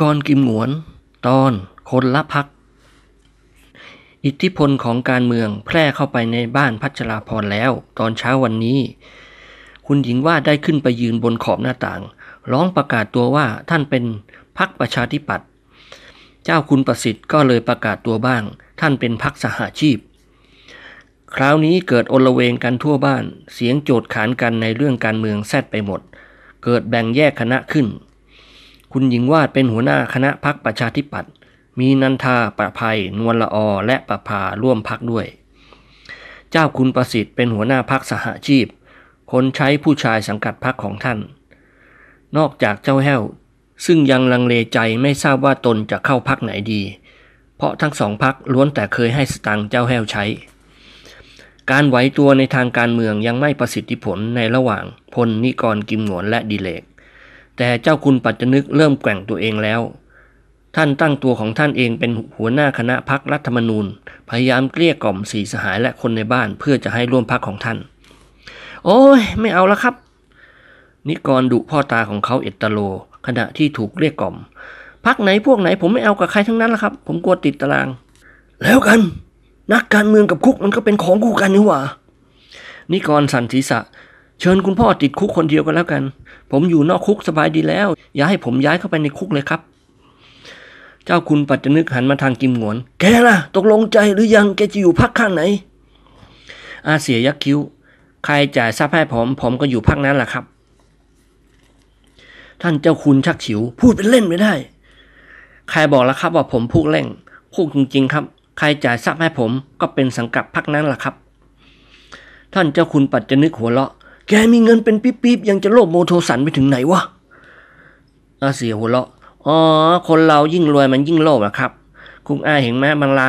กรกิมหงวน ตอนคนละพัก อิทธิพลของการเมืองแพร่เข้าไปในบ้านพัชราพรแล้ว ตอนเช้าวันนี้ คุณหญิงว่าได้ขึ้นไปยืนบนขอบหน้าต่าง ร้องประกาศตัวว่าท่านเป็นพักประชาธิปัตย์เจ้าคุณประสิทธิ์ก็เลยประกาศตัวบ้าง ท่านเป็นพักสหาชีพ คราวนี้เกิดอลเวงกันทั่วบ้าน เสียงโจดขานกันในเรื่องการเมืองแซดไปหมด เกิดแบ่งแยกคณะขึ้น คุณหญิงวาดเป็นหัวหน้าคณะพักประชาธิปัตย์มีนันทาประภัย นวลละอและประภาร่วมพักด้วย เจ้าคุณประสิทธิ์เป็นหัวหน้าพักสหาชีพ คนใช้ผู้ชายสังกัดพักของท่าน นอกจากเจ้าแห้ว ซึ่งยังลังเลใจไม่ทราบว่าตนจะเข้าพักไหนดี เพราะทั้งสองพักล้วนแต่เคยให้สตังเจ้าแห้วใช้ การไหวตัวในทางการเมืองยังไม่ประสิทธิผลในระหว่างพลนิกรกิมหนวนและดิเลก แต่เจ้าคุณปัจจนึกเริ่มแกว่งตัวเองแล้ว ท่านตั้งตัวของท่านเองเป็นหัวหน้าคณะพักรัฐธรรมนูญ พยายามเกลี้ยกล่อมสีสหายและคนในบ้านเพื่อจะให้ร่วมพักของท่าน โอ้ย ไม่เอาแล้วครับ นิกรดุพ่อตาของเขาเอตตโล ขณะที่ถูกเรียกกล่อมพักไหนพวกไหนผมไม่เอากับใครทั้งนั้นละครับ ผมกลัวติดตาราง แล้วกัน นักการเมืองกับคุกมันก็เป็นของคู่กันนี่หว่านิกรสันศีษะ เชิญคุณพ่อติดคุกคนเดียวกันแล้วกัน ผมอยู่นอกคุกสบายดีแล้ว อย่าให้ผมย้ายเข้าไปในคุกเลยครับ เจ้าคุณปัจจนึกหันมาทางกิมหงวน แกล่ะ ตกลงใจหรือยังแกจะอยู่พักข้างไหน อาเสียยักคิ้ว ใครจ่ายทรัพย์ให้ผมผมก็อยู่พักนั้นแหละครับ ท่านเจ้าคุณชักฉิว พูดเป็นเล่นไม่ได้ ใครบอกแล้วครับว่าผมพูดเล่นพูดจริง ๆ ครับ ใครจ่ายทรัพย์ให้ผมก็เป็นสังกัดพักนั้นแหละครับ ท่านเจ้าคุณปัจจนึกหัวเราะ แกมีเงินเป็นปิ๊บๆยังจะโลภโมโทสันไปถึงไหนวะอาเสียหัวเราะอ๋อ คนเรายิ่งรวยมันยิ่งโลภอะครับ คุณอาเห็นไหมบางลา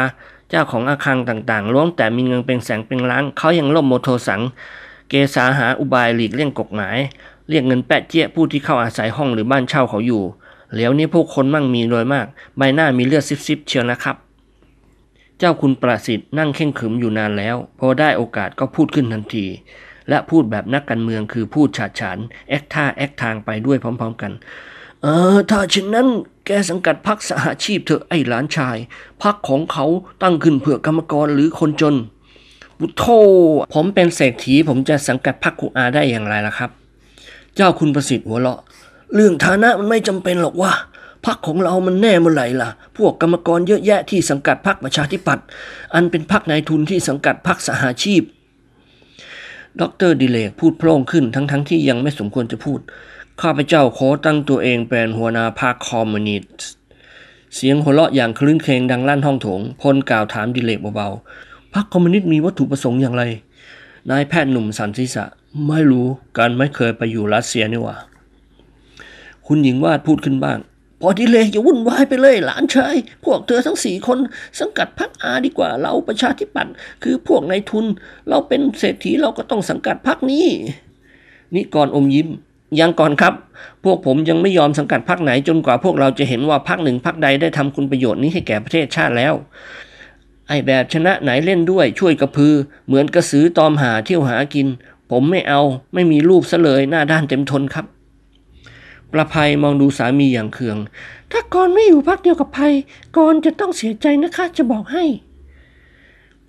เจ้าของอาคารต่างๆล้วนแต่มีเงินเป็นแสนเป็นล้านเขายังโลภโมโทสังเกษาหาอุบายหลีกเลี่ยงกฎหมาย เรียกเงินแปะเจี๊ยผู้ที่เข้าอาศัยห้องหรือบ้านเช่าเขาอยู่แล้วนี้พวกคนมั่งมีรวยมาก ใบหน้ามีเลือดซิบๆเชียวนะครับ เจ้าคุณประสิทธิ์นั่งเข่งขึมอยู่นานแล้ว พอได้โอกาสก็พูดขึ้นทันที และพูดแบบนักการเมืองคือพูดฉาดฉานแอคท่าแอคทางไปด้วยพร้อมๆกัน เออ ถ้าเช่นนั้นแกสังกัดพักสหาชีพเถอะไอ้หลานชายพักของเขาตั้งขึ้นเพื่อกรรมกรหรือคนจนบุโธผมเป็นเศรษฐีผมจะสังกัดพักคูอาได้อย่างไรล่ะครับ เจ้าคุณประสิทธิ์หัวเราะ เรื่องฐานะมันไม่จำเป็นหรอกว่าพักของเรามันแน่เมื่อไหร่ล่ะ พวกกรรมกรเยอะแยะที่สังกัดพักประชาธิปัตย์ อันเป็นพักนายทุนที่สังกัดพักสหาชีพ ดรดิเลกพูดโพล่งขึ้นทั้งๆทที่ยังไม่สมควรจะพูด ข้าพเจ้าขอตั้งตัวเองเป็นหัวหน้าพรรคคอมมิวนิสต์เสียงหัวเราะอย่างคลื่นเคงดังลั่นห้องโถง พลกล่าวถามดิเลกเบาๆพรรคคอมมิวนิสต์มีวัตถุประสงค์อย่างไร นายแพทย์หนุ่มสันศีษะ ไม่รู้การไม่เคยไปอยู่รัสเซียนี่ว่า คุณหญิงวาดพูดขึ้นบ้าง พอดิเลกอย่าวุ่นวายไปเลยหลานชายพวกเธอทั้งสี่คน สังกัดพรรคอาดีกว่าเราประชาธิปัตย์คือพวกนายทุน เราเป็นเศรษฐีเราก็ต้องสังกัดพรรคนี้ นิกรอมยิ้ม ยังก่อนครับ พวกผมยังไม่ยอมสังกัดพรรคไหนจนกว่าพวกเราจะเห็นว่าพรรคหนึ่งพรรคใดได้ทำคุณประโยชน์นี้ให้แก่ประเทศชาติแล้วไอแบบชนะไหนเล่นด้วยช่วยกระพือ เหมือนกระสือตอมหาเที่ยวหากิน ผมไม่เอาไม่มีรูปซะเลยหน้าด้านเต็มทนครับ ประภัยมองดูสามีอย่างเคือง ถ้ากรไม่อยู่พักเดียวกับภัยกรจะต้องเสียใจนะคะจะบอกให้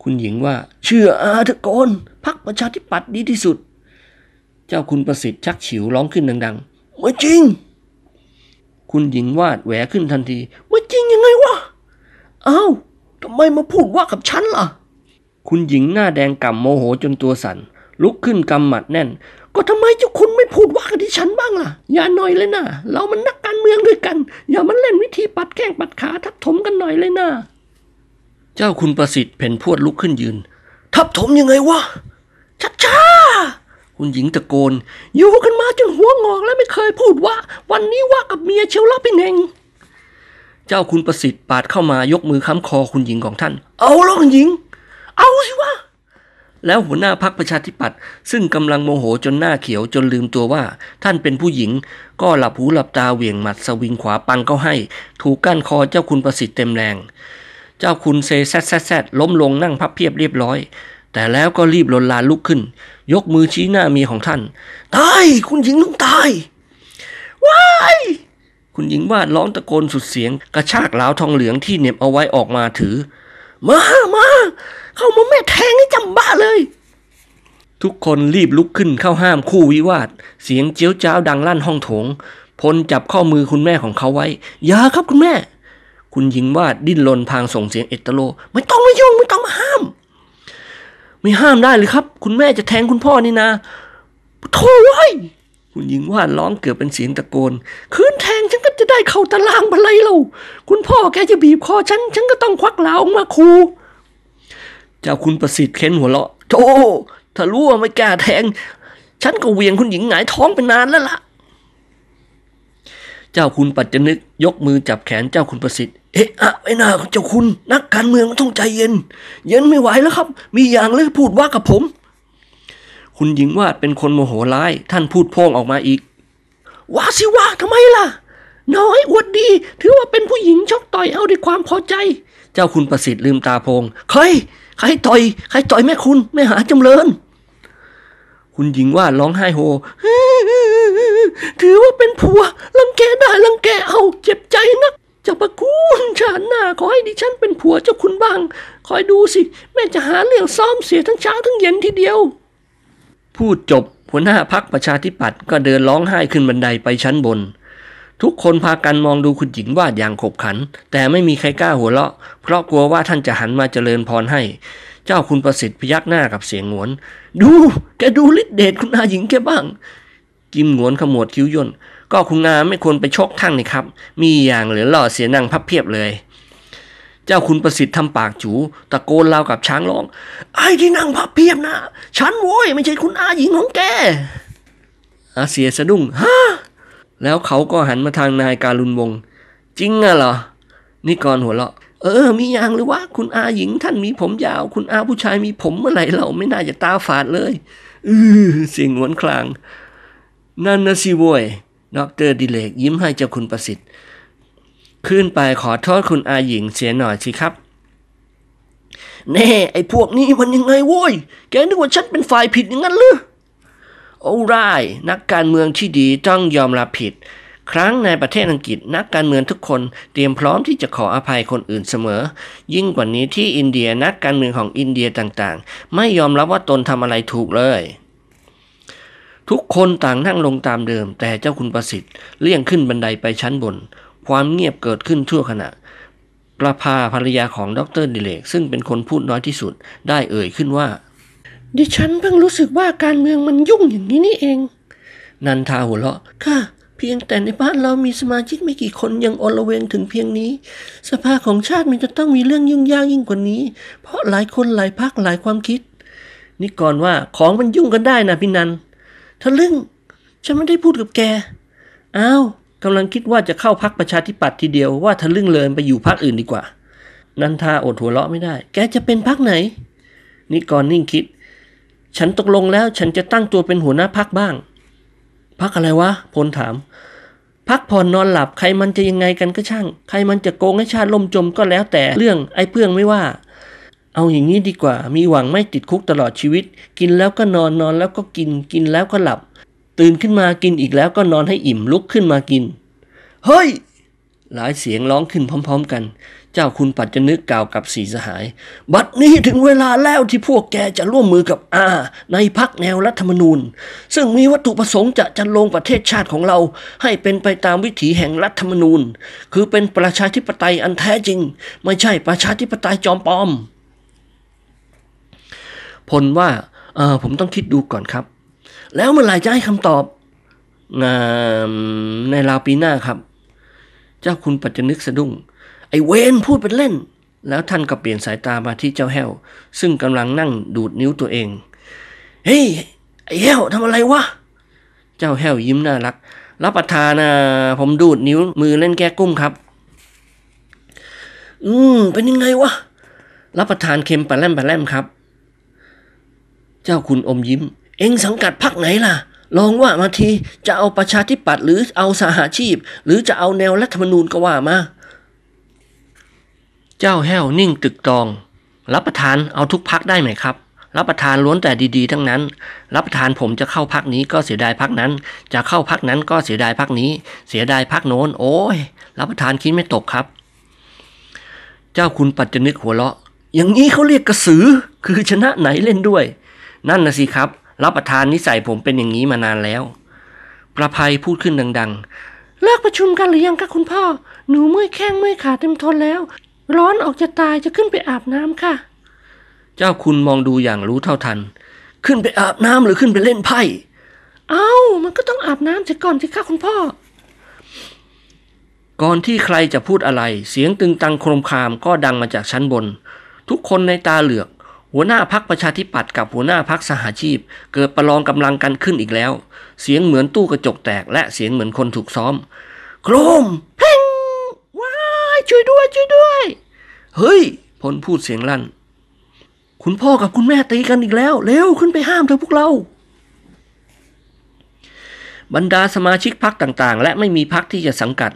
คุณหญิงว่า เชื่ออาเถอะกรพักประชาธิปัตย์ดีที่สุด เจ้าคุณประสิทธิ์ชักฉิวร้องขึ้นดังๆไม่จริง คุณหญิงวาดแหวขึ้นทันทีไม่จริงยังไงวะอ้าวทำไมมาพูดว่ากับฉันล่ะ คุณหญิงหน้าแดงก่ำโมโหจนตัวสั่นลุกขึ้นกำหมัดแน่น ก็ทำไมเจ้าคุณ พูดว่ากับที่ฉันบ้างล่ะ อย่าหน่อยเลยนะเรามันนักการเมืองด้วยกัน อย่ามันเล่นวิธีปัดแข้งปัดขาทับถมกันหน่อยเลยนะเจ้าคุณประสิทธิ์เพ่นพวดลุกขึ้นยืน ทับถมยังไงวะช้าช้าๆคุณหญิงตะโกน อยู่กันมาจนหัวงอกแล้วไม่เคยพูดว่า วันนี้ว่ากับเมียเชียวละพี่เน่งเจ้าคุณประสิทธิ์ปาดเข้ามายกมือค้ำคอคุณหญิงของท่าน เอาแล้วคุณหญิง เอาสิวะ แล้วหัวหน้าพักประชาธิปัตย์ซึ่งกำลังโมโหจนหน้าเขียวจนลืมตัวว่า ท่านเป็นผู้หญิง ก็หลับหูหลับตาเหวี่ยงหมัดสวิงขวาปังเข้าให้ ถูกก้านคอเจ้าคุณประสิทธิ์เต็มแรง เจ้าคุณเซแซดแซดแซดล้มลงนั่งพับเพียบเรียบร้อย แต่แล้วก็รีบลนลานลุกขึ้น ยกมือชี้หน้าเมียของท่าน ตายคุณหญิงต้องตายว้ายคุณหญิงวาดร้องตะโกนสุดเสียง กระชากเหลาทองเหลืองที่เน็บเอาไว้ออกมาถือ มามา เข้ามาแม่แทงให้จำบ้าเลย ทุกคนรีบลุกขึ้นเข้าห้ามคู่วิวาท เสียงเจียวจ้าวดังลั่นห้องโถง พลจับข้อมือคุณแม่ของเขาไว้ อย่าครับคุณแม่ คุณหญิงวาดดิ้นรนพางส่งเสียงเอตโล ไม่ต้องมายุ่งไม่ต้องมาห้าม ไม่ห้ามได้เลยครับ คุณแม่จะแทงคุณพ่อนี่นะโถ่ไว้ยคุณหญิงวาดร้องเกือบเป็นเสียงตะโกน คืนแทงฉันก็จะได้เข้าตารางบันไลเรา คุณพ่อแกจะบีบคอฉัน ฉันก็ต้องควักเหลาออกมาคู เจ้าคุณประสิทธิ์เค้นหัวเราะโธ่ถ้ารู้ว่าไม่กล้าแทง ฉันก็เวียงคุณหญิงหงายท้องไปนานแล้วล่ะ เจ้าคุณปัจจนึกยกมือจับแขนเจ้าคุณประสิทธิ์ เอ๊ะอะไอ้หน้าเจ้าคุณ นักการเมืองต้องใจเย็น เย็นไม่ไหวแล้วครับ มีอย่างเลยพูดว่ากับผม คุณหญิงวาดเป็นคนโมโหร้าย ท่านพูดโพ่งออกมาอีก ว่าสิว่าทำไมล่ะ น้อยอวดดี ถือว่าเป็นผู้หญิงชกต่อยเอาด้วยความพอใจ เจ้าคุณประสิทธิ์ลืมตาโพงใคร ใครต่อยใครต่อยแม่คุณแม่หาจำเริญ คุณหญิงว่าร้องไห้โฮ ถือว่าเป็นผัวรังแกได้รังแกเอาเจ็บใจนักเจ้าประคุณชาติหน้าขอให้ดิฉันเป็นผัวเจ้าคุณบ้าง คอยดูสิ แม่จะหาเรื่องซ้อมเสียทั้งเช้าทั้งเย็นทีเดียว พูดจบหัวหน้าพักประชาธิปัตย์ก็เดินร้องไห้ขึ้นบันไดไปชั้นบน ทุกคนพากันมองดูคุณหญิงวาดอย่างขบขัน แต่ไม่มีใครกล้าหัวเราะ เพราะกลัวว่าท่านจะหันมาเจริญพรให้ เจ้าคุณประสิทธิ์พยักหน้ากับเสียงหงวน ดูแกดูฤทธิเดชคุณอาหญิงแกบ้าง กิมหงวนขมวดคิ้วย่นก็คุณอาไม่ควรไปชกทั้งนี่ครับ มีอย่างเหลือหล่อเสียนังพับเพียบเลย เจ้าคุณประสิทธิ์ทำปากจูตะโกนเล่ากับช้างร้อง ไอ้ที่นั่งพับเพียบนะฉันโว้ยไม่ใช่คุณอาหญิงของแกอาเสียสะดุ้งฮะ แล้วเขาก็หันมาทางนายการุณวงศ์จริงอะเหรอนี่กรหัวเราะ เออ มีอย่างหรือว่าคุณอาหญิงท่านมีผมยาว คุณอาผู้ชายมีผมเมื่อไหร่เราไม่น่าจะตาฝาดเลย อือเสียงหวนคลาง นั่นนะสิโว้ยดอกเตอร์ดิเลกยิ้มให้เจ้าคุณประสิทธิ์ ขึ้นไปขอโทษคุณอาหญิงเสียหน่อยสิครับแน่ไอ้พวกนี้มันยังไงโว้ย แกนึกว่าฉันเป็นฝ่ายผิดอย่างนั้นหรือ โอ้ไรายนักการเมืองที่ดีต้องยอมรับผิด ครั้งในประเทศอังกฤษนักการเมืองทุกคนเตรียมพร้อมที่จะขออภัยคนอื่นเสมอ ยิ่งกว่านี้ที่อินเดียนักการเมืองของอินเดียต่างๆ ไม่ยอมรับว่าตนทำอะไรถูกเลย ทุกคนต่างนั่งลงตามเดิม แต่เจ้าคุณประสิทธิ์เลี่ยงขึ้นบันไดไปชั้นบน ความเงียบเกิดขึ้นทั่วขณะประภาภรรยาของดรดิเลกซึ่งเป็นคนพูดน้อยที่สุดได้เอ่ยขึ้นว่า ดิฉันเพิ่งรู้สึกว่าการเมืองมันยุ่งอย่างนี้นี่เอง นันทาหัวเราะ ค่ะ เพียงแต่ในบ้านเรามีสมาชิกไม่กี่คนยังอลเวงถึงเพียงนี้ สภาของชาติมันจะต้องมีเรื่องยุ่งยากยิ่งกว่านี้ เพราะหลายคนหลายพักหลายความคิด นี่ก่อนว่าของมันยุ่งกันได้นะพี่นันทะลึ่งฉันไม่ได้พูดกับแกอ้าวกำลังคิดว่าจะเข้าพักประชาธิปัตย์ทีเดียวว่าทะลึ่งเลยไปอยู่พักอื่นดีกว่า นันทาอดหัวเราะไม่ได้ แกจะเป็นพักไหนนี่ก่อนนิ่งคิด ฉันตกลงแล้วฉันจะตั้งตัวเป็นหัวหน้าพักบ้าง พักอะไรวะ พลถาม พักผ่อนนอนหลับใครมันจะยังไงกันก็ช่าง ใครมันจะโกงให้ชาติล่มจมก็แล้วแต่เรื่องไอ้เพื่องไม่ว่า เอาอย่างนี้ดีกว่า มีหวังไม่ติดคุกตลอดชีวิต กินแล้วก็นอนนอนแล้วก็กิน กินแล้วก็หลับ ตื่นขึ้นมากินอีกแล้วก็นอนให้อิ่มลุกขึ้นมากิน เฮ้ย หลายเสียงร้องขึ้นพร้อม ๆ กัน เจ้าคุณปัจจนึกกล่าวกับสีสหาย บัดนี้ถึงเวลาแล้วที่พวกแกจะร่วมมือกับอาในพักแนวรัฐธรรมนูญ ซึ่งมีวัตถุประสงค์จะจันลงประเทศชาติของเรา ให้เป็นไปตามวิถีแห่งรัฐธรรมนูญ คือเป็นประชาธิปไตยอันแท้จริง ไม่ใช่ประชาธิปไตยจอมปลอม พลว่าเออผมต้องคิดดูก่อนครับ แล้วเมื่อไหร่จะให้คำตอบในราวปีหน้าครับ เจ้าคุณปัจจนึกสะดุ้ง ไอ้เวนพูดเป็นเล่น แล้วท่านก็เปลี่ยนสายตามาที่เจ้าแห้ว ซึ่งกำลังนั่งดูดนิ้วตัวเอง เฮ้ย ไอ้แห้วทำอะไรวะ เจ้าแห้วยิ้มน่ารัก รับประทานนะผมดูดนิ้วมือเล่นแก้กุ้มครับ อืม เป็นยังไงวะ รับประทานเค็มปลาแลมปลาแลมครับ เจ้าคุณอมยิ้ม เอ็งสังกัดพักไหนล่ะลองว่ามาทีจะเอาประชาธิปัตย์หรือเอาสหาชีพ หรือจะเอาแนวรัฐธรรมนูญก็ว่ามา เจ้าแห้วนิ่งตึกตอง รับประทานเอาทุกพักได้ไหมครับ รับประทานล้วนแต่ดีๆ ทั้งนั้น รับประทานผมจะเข้าพักนี้ก็เสียดายพักนั้น จะเข้าพักนั้นก็เสียดายพักนี้ เสียดายพักโน้น โอ้ย รับประทานคิดไม่ตกครับ เจ้าคุณปัจจนึกหัวเราะ อย่างนี้เขาเรียกกระสือ คือชนะไหนเล่นด้วย นั่นนะสิครับ รับประทานนิสัยผมเป็นอย่างนี้มานานแล้ว ประภัยพูดขึ้นดัง ๆ เลิกประชุมกันหรือยังคะคุณพ่อ หนูเมื่อยแข้งเมื่อยขาเต็มทนแล้ว ร้อนออกจะตายจะขึ้นไปอาบน้ำค่ะ เจ้าคุณมองดูอย่างรู้เท่าทัน ขึ้นไปอาบน้ำหรือขึ้นไปเล่นไพ่ เอ้า มันก็ต้องอาบน้ำเสียก่อนสิคะคุณพ่อ ก่อนที่ใครจะพูดอะไร เสียงตึงตังโครมครามก็ดังมาจากชั้นบน ทุกคนในตาเหลือก หัวหน้าพักประชาธิปัตย์กับหัวหน้าพักสหาชีพ เกิดประลองกำลังกันขึ้นอีกแล้ว เสียงเหมือนตู้กระจกแตก และเสียงเหมือนคนถูกซ้อม โครมเพ่งว้ายช่วยด้วยช่วยด้วย เฮ้ย พลพูดเสียงลั่น คุณพ่อกับคุณแม่ตีกันอีกแล้ว เร็วขึ้นไปห้ามเถอพวกเรา บรรดาสมาชิกพักต่างๆ และไม่มีพักที่จะสังกัด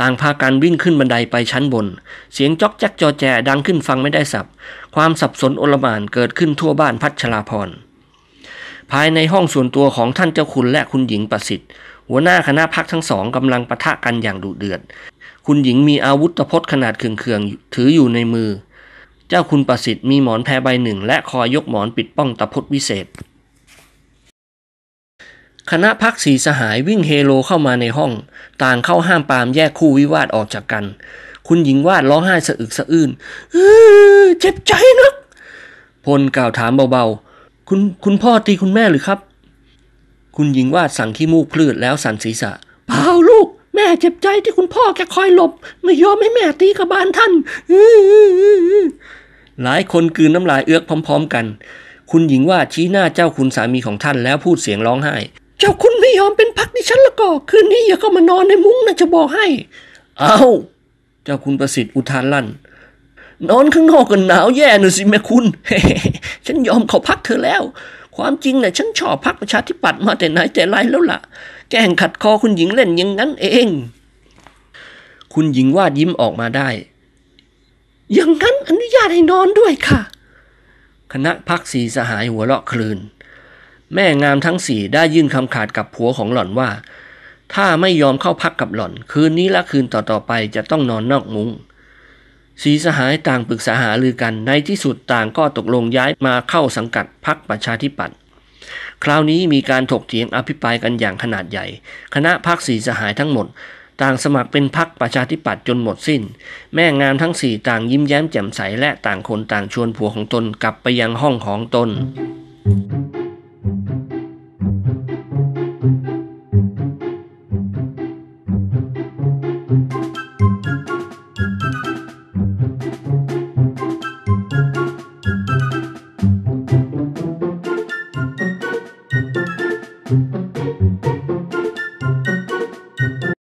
ต่างพากันวิ่งขึ้นบันไดไปชั้นบน เสียงจอกแจ๊กจอแจดังขึ้นฟังไม่ได้สับ ความสับสนโอลมานเกิดขึ้นทั่วบ้านพัชราพรภายในห้องส่วนตัวของท่านเจ้าคุณและคุณหญิงประสิทธิ์ หัวหน้าคณะพักทั้งสองกำลังปะทะกันอย่างดุเดือด คุณหญิงมีอาวุธตะพดขนาดเคืองๆถืออยู่ในมือ เจ้าคุณประสิทธิ์มีหมอนแพรใบหนึ่ง และคอยยกหมอนปิดป้องตะพดวิเศษ คณะพักสีสหายวิ่งเฮโลเข้ามาในห้อง ต่างเข้าห้ามปามแยกคู่วิวาทออกจากกัน คุณหญิงวาดร้องไห้สะอึกสะอื้นเจ็บใจนัก พลกล่าวถามเบาๆ คุณคุณพ่อตีคุณแม่หรือครับ คุณหญิงวาดสั่งขี้มูกพลืดแล้วสั่นศีรษะเปล่าลูก เจ็บใจที่คุณพ่อแกคอยหลบ ไม่ยอมให้แม่ตีกับบานท่านอื้ออื้ออื้ออื้อหลายคนกลืนน้ำลายเอื้อกพร้อม ๆ กัน คุณหญิงวาดชี้หน้าเจ้าคุณสามีของท่านแล้วพูดเสียงร้องไห้ เจ้าคุณไม่ยอมเป็นพักดิฉันละก็คืนนี้อย่าก็มานอนในมุ้งนะจะบอกให้ เอาเจ้าคุณประสิทธิ์อุทานลั่น นอนข้างนอกกันหนาวแย่หน่อยสิแม่คุณฉันยอมเขาพักเธอแล้ว ความจริงน่ะฉันชอบพักประชาธิปัตย์มาแต่ไหนแต่ไรแล้วล่ะ แกล้งขัดคอคุณหญิงเล่นอย่างนั้นเอง คุณหญิงวาดยิ้มออกมาได้ อย่างนั้นอนุญาตให้นอนด้วยค่ะ คณะพักสีสหายหัวเราะคลืน แม่งามทั้งสี่ได้ยื่นคำขาดกับผัวของหล่อนว่า ถ้าไม่ยอมเข้าพักกับหล่อน คืนนี้และคืนต่อๆไปจะต้องนอนนอกมุง้งสีสหายต่างปรึกษาหารือกันในที่สุดต่างก็ตกลงย้ายมาเข้าสังกัดพรรคประชาธิปัตย์ คราวนี้มีการถกเถียงอภิปรายกันอย่างขนาดใหญ่ คณะพักสีสหายทั้งหมด ต่างสมัครเป็นพักประชาธิปัตย์จนหมดสิ้น แม่งามทั้งสี่ต่างยิ้มแย้มแจ่มใสและต่างคนต่างชวนผัวของตนกลับไปยังห้องของตน